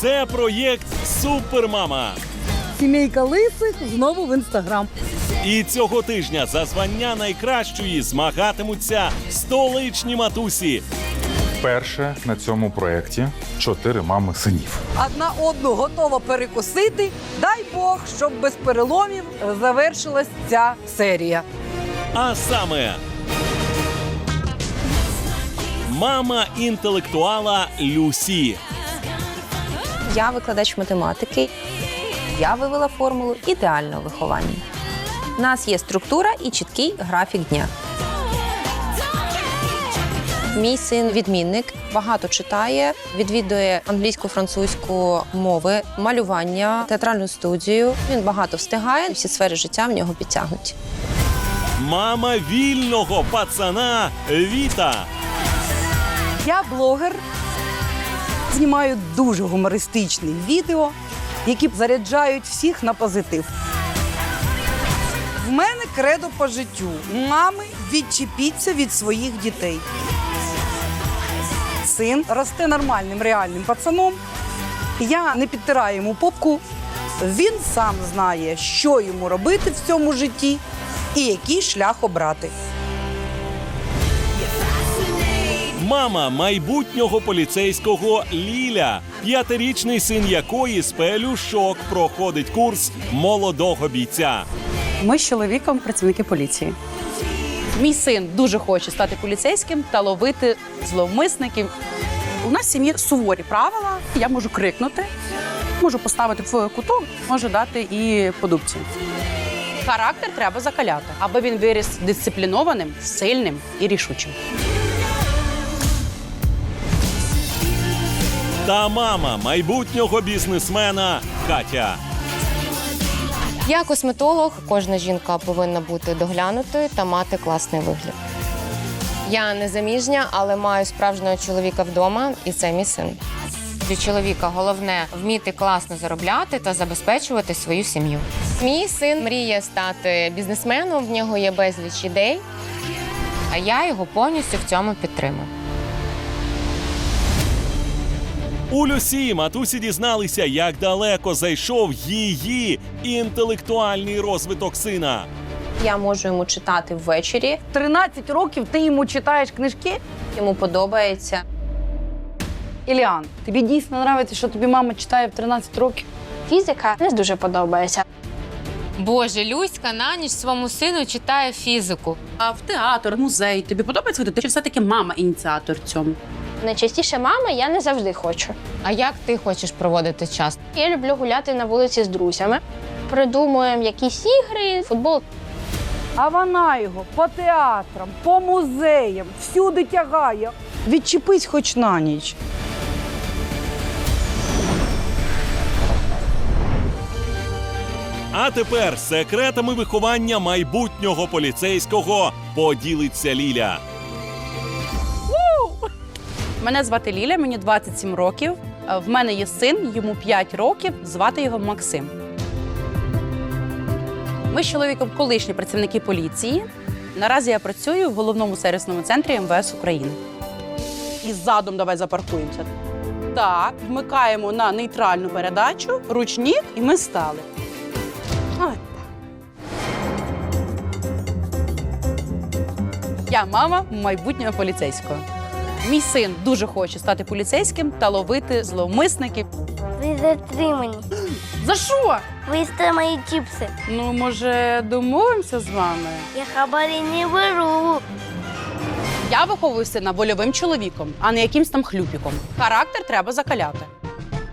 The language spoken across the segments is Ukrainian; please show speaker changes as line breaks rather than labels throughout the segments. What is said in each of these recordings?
Це проєкт Супермама.
Сімейка лисих знову в інстаграм.
І цього тижня за звання найкращої змагатимуться столичні матусі.
Вперше на цьому проєкті чотири мами синів.
Одна одну готова перекусити. Дай Бог, щоб без переломів завершилась ця серія.
А саме мама інтелектуала Люсі.
Я викладач математики. Я вивела формулу ідеального виховання. У нас є структура і чіткий графік дня. Мій син відмінник, багато читає, відвідує англійську, французьку мови, малювання, театральну студію. Він багато встигає, всі сфери життя в нього підтягнуті.
Мама вільного пацана Віта.
Я блогер, знімаю дуже гумористичні відео, які заряджають всіх на позитив. В мене кредо по життю. Мами, відчепіться від своїх дітей. Син росте нормальним реальним пацаном. Я не підтираю йому попку. Він сам знає, що йому робити в цьому житті і який шлях обрати.
Мама майбутнього поліцейського Ліля, п'ятирічний син якої з пелюшок проходить курс молодого бійця.
Ми з чоловіком працівники поліції. Мій син дуже хоче стати поліцейським та ловити зловмисників. У нас в сім'ї суворі правила. Я можу крикнути, можу поставити в куток, можу дати і по дубці. Характер треба закаляти, аби він виріс дисциплінованим, сильним і рішучим.
Та мама майбутнього бізнесмена Катя.
Я косметолог. Кожна жінка повинна бути доглянутою та мати класний вигляд. Я не заміжня, але маю справжнього чоловіка вдома, і це мій син. Для чоловіка головне вміти класно заробляти та забезпечувати свою сім'ю. Мій син мріє стати бізнесменом, в нього є безліч ідей, а я його повністю в цьому підтримую.
У Люсі матусі дізналися, як далеко зайшов її інтелектуальний розвиток сина.
Я можу йому читати ввечері.
13 років ти йому читаєш книжки.
Йому подобається.
Іліан, тобі дійсно подобається, що тобі мама читає в 13 років?
Фізика не дуже подобається.
Боже, Люська на ніч своєму сину читає фізику.
А в театр, музей тобі подобається ходити? Чи все-таки мама ініціатор в цьому?
Найчастіше мама я не завжди хочу.
А як ти хочеш проводити час?
Я люблю гуляти на вулиці з друзями. Придумуємо якісь ігри, футбол.
А вона його по театрам, по музеям, всюди тягає. Відчепись хоч на ніч.
А тепер секретами виховання майбутнього поліцейського поділиться Ліля.
Мене звати Ліля, мені 27 років. Е, В мене є син, йому 5 років, звати його Максим. Ми з чоловіком колишні працівники поліції. Наразі я працюю в головному сервісному центрі МВС України. І задом давай запаркуємося. Так, вмикаємо на нейтральну передачу, ручник, і ми стали. Я мама майбутнього поліцейського. Мій син дуже хоче стати поліцейським та ловити зловмисників.
Ви затримані.
За що?
Ви їсте мої чіпси.
Ну, може, домовимося з вами?
Я хабарі не беру.
Я виховую сина вольовим чоловіком, а не якимсь там хлюпіком. Характер треба закаляти.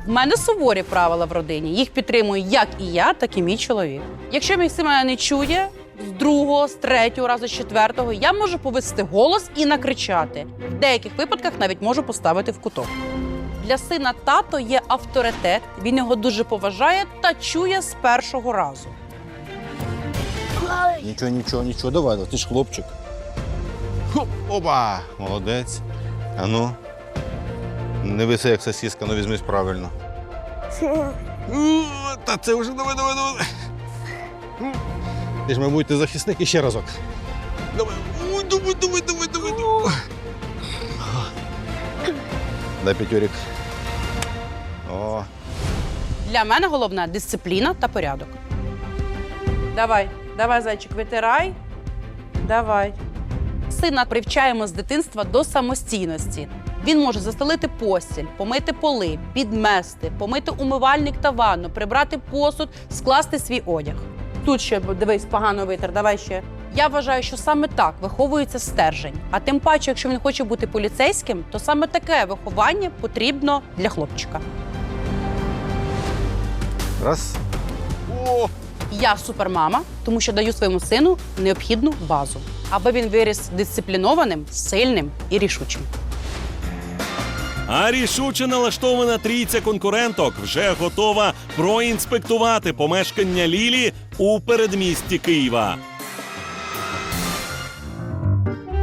В мене суворі правила в родині. Їх підтримую як і я, так і мій чоловік. Якщо мій син мене не чує, з другого, з третього разу, з четвертого, я можу повести голос і накричати. В деяких випадках навіть можу поставити в куток. Для сина тато є авторитет, він його дуже поважає та чує з першого разу.
Нічого, нічого, нічого, давай, ти ж хлопчик. Хоп, Опа! Молодець. А ну. Не виси, як сосиска, ну візьмись правильно. Та це вже давай, давай, давай. Ти ж, мабуть, ти захисник і ще разок. Давай. Ой, давай, давай, давай, давай, давай. Дай п'ятюрік. О,
Для мене головне дисципліна та порядок. Давай, давай, зайчик, витирай. Давай. Сина привчаємо з дитинства до самостійності. Він може застелити постіль, помити поли, підмести, помити умивальник та ванну, прибрати посуд, скласти свій одяг. Тут ще дивись, погано витер, давай ще. Я вважаю, що саме так виховується стержень. А тим паче, якщо він хоче бути поліцейським, то саме таке виховання потрібно для хлопчика.
раз. О!
Я супермама, тому що даю своєму сину необхідну базу, аби він виріс дисциплінованим, сильним і рішучим.
А рішуче налаштована трійця конкуренток вже готова проінспектувати помешкання Лілі у передмісті Києва.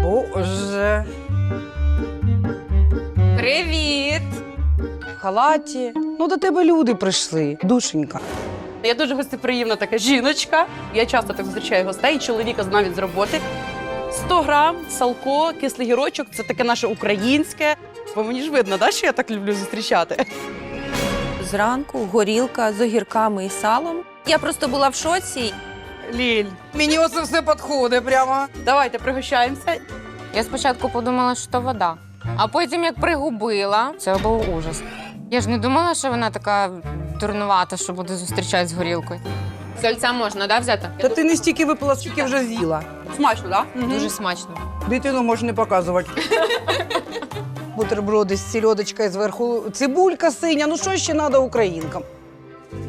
Боже.
Привіт!
В халаті. Ну, до тебе люди прийшли, душенька.
Я дуже гостеприємна така жіночка. Я часто так зустрічаю гостей, чоловіка навіть з роботи. 100 грам, салко, кислий гірочок це таке наше українське. Бо мені ж видно, да, що я так люблю зустрічати.
Зранку горілка з огірками і салом. Я просто була в шоці.
Ліль,
Мені оце все підходить прямо.
давайте пригощаємося.
Я спочатку подумала, що то вода, а потім як пригубила, це був ужас. Я ж не думала, що вона така дурнувата, що буде зустрічати з горілкою. Сольця можна, да, взяти?
Та ти не стільки випила, скільки вже з'їла.
Смачно, так? Да?
Дуже смачно.
Дитину можеш не показувати. Бутерброди з сільодочкою зверху, цибулька синя. Ну що ще треба українкам?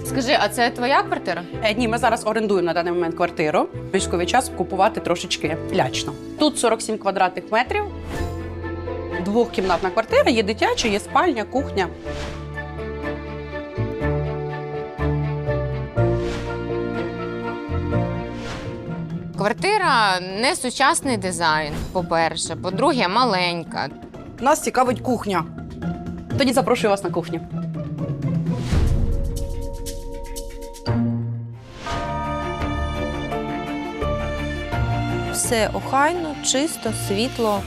Скажи, а це твоя квартира?
Е, Ні, ми зараз орендуємо на даний момент квартиру. Військовий час купувати трошечки лячно. Тут 47 квадратних метрів, двохкімнатна квартира, є дитяча, є спальня, кухня.
Квартира не сучасний дизайн, по-перше. По-друге, маленька.
Нас цікавить кухня.
Тоді запрошую вас на кухню.
Все охайно, чисто, світло.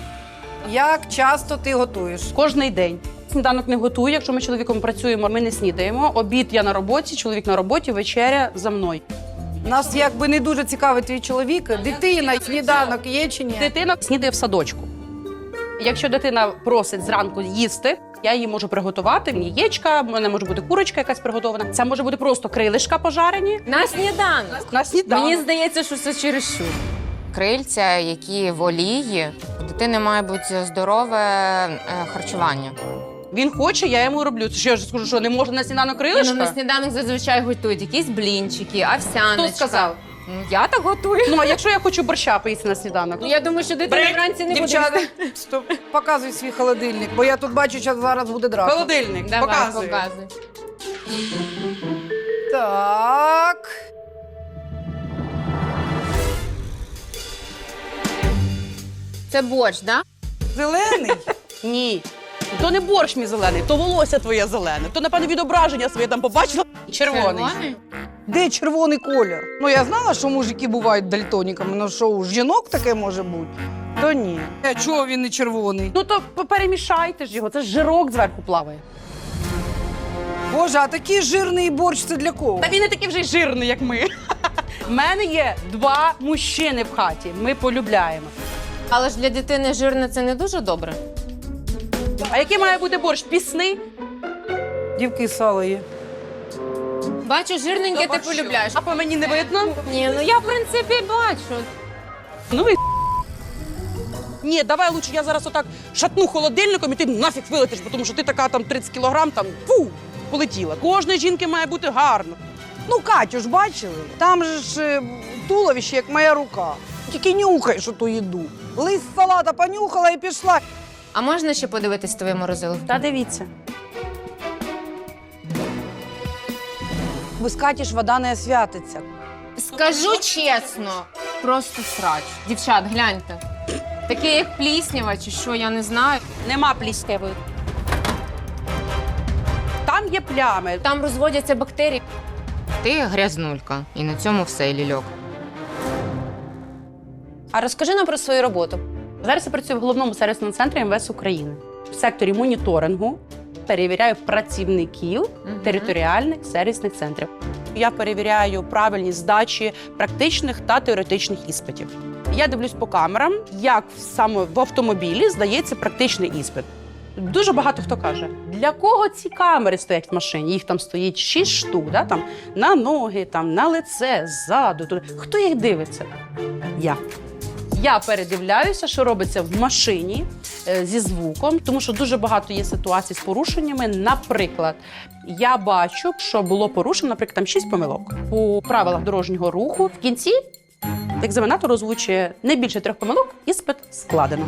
Як часто ти готуєш?
Кожний день. Сніданок не готую. Якщо ми з чоловіком працюємо, ми не снідаємо. Обід я на роботі, чоловік на роботі, вечеря за мною.
Нас якби не дуже цікавить твій чоловік. Дитина, сніданок є чи ні?
Дитина снідає в садочку. Якщо дитина просить зранку їсти, я їй можу приготувати яєчка, в мене може бути курочка якась приготована. Це може бути просто крилишка пожарені.
На сніданок.
На сніданок.
Мені здається, що це чересчур. Крильця, які в олії, у дитини має бути здорове е, харчування.
Він хоче, я йому роблю. Це що я ж скажу, що не можна на сніданок крилишка?
Ну, на сніданок зазвичай готують якісь блінчики, овсяночка.
Хто сказав?
Ну, я так готую.
Ну а якщо я хочу борща поїсти на сніданок?
Ну, я думаю, що дитина
Брик,
вранці не
Дівчата,
буде.
стоп, показуй свій холодильник, бо я тут бачу, що зараз буде драка.
Холодильник,
Давай,
показуй.
показуй.
Так.
Це борщ, да?
Зелений.
Ні. То не борщ мій зелений, то волосся твоє зелене. То, напевно, відображення своє там побачила. Червоний.
Де червоний колір? Ну я знала, що мужики бувають дальтоніками, ну що у жінок таке може бути? То ні. А чого він не червоний?
Ну то перемішайте ж його, це ж жирок зверху плаває.
Боже, а такий жирний борщ це для кого?
Та він не такий вже й жирний, як ми. У мене є два мужчини в хаті. Ми полюбляємо.
Але ж для дитини жирне це не дуже добре.
А який має бути борщ? Пісний?
Дівки сало є.
Бачу, жирненьке ти полюбляєш.
А по мені не видно?
Ні, ну я в принципі бачу.
Ну і ні, давай лучше я зараз отак шатну холодильником і ти нафіг вилетиш, бо тому що ти така там 30 кілограм, там фу, полетіла. Кожної жінки має бути гарно.
Ну, Катю ж бачили? Там же ж е, туловище, як моя рука. Тільки нюхаєш ту їду. Лист салата понюхала і пішла.
А можна ще подивитись твоє морозило?
Та дивіться.
Без Каті ж вода не святиться.
Скажу чесно, просто срач. Дівчат, гляньте. Таке як пліснява, чи що, я не знаю.
Нема плісняви. Там є плями.
Там розводяться бактерії. Ти грязнулька, і на цьому все, лільок.
А розкажи нам про свою роботу.
Зараз я працюю в головному сервісному центрі МВС України в секторі моніторингу перевіряю працівників територіальних сервісних центрів. Я перевіряю правильність здачі практичних та теоретичних іспитів. Я дивлюсь по камерам, як саме в автомобілі здається практичний іспит. Дуже багато хто каже, для кого ці камери стоять в машині? Їх там стоїть шість штук, да? там, на ноги, там, на лице, ззаду. Хто їх дивиться? Я. Я передивляюся, що робиться в машині е, зі звуком, тому що дуже багато є ситуацій з порушеннями. Наприклад, я бачу, що було порушено, наприклад, там шість помилок по правилах дорожнього руху. В кінці екзаменатор озвучує не більше трьох помилок, іспит складено.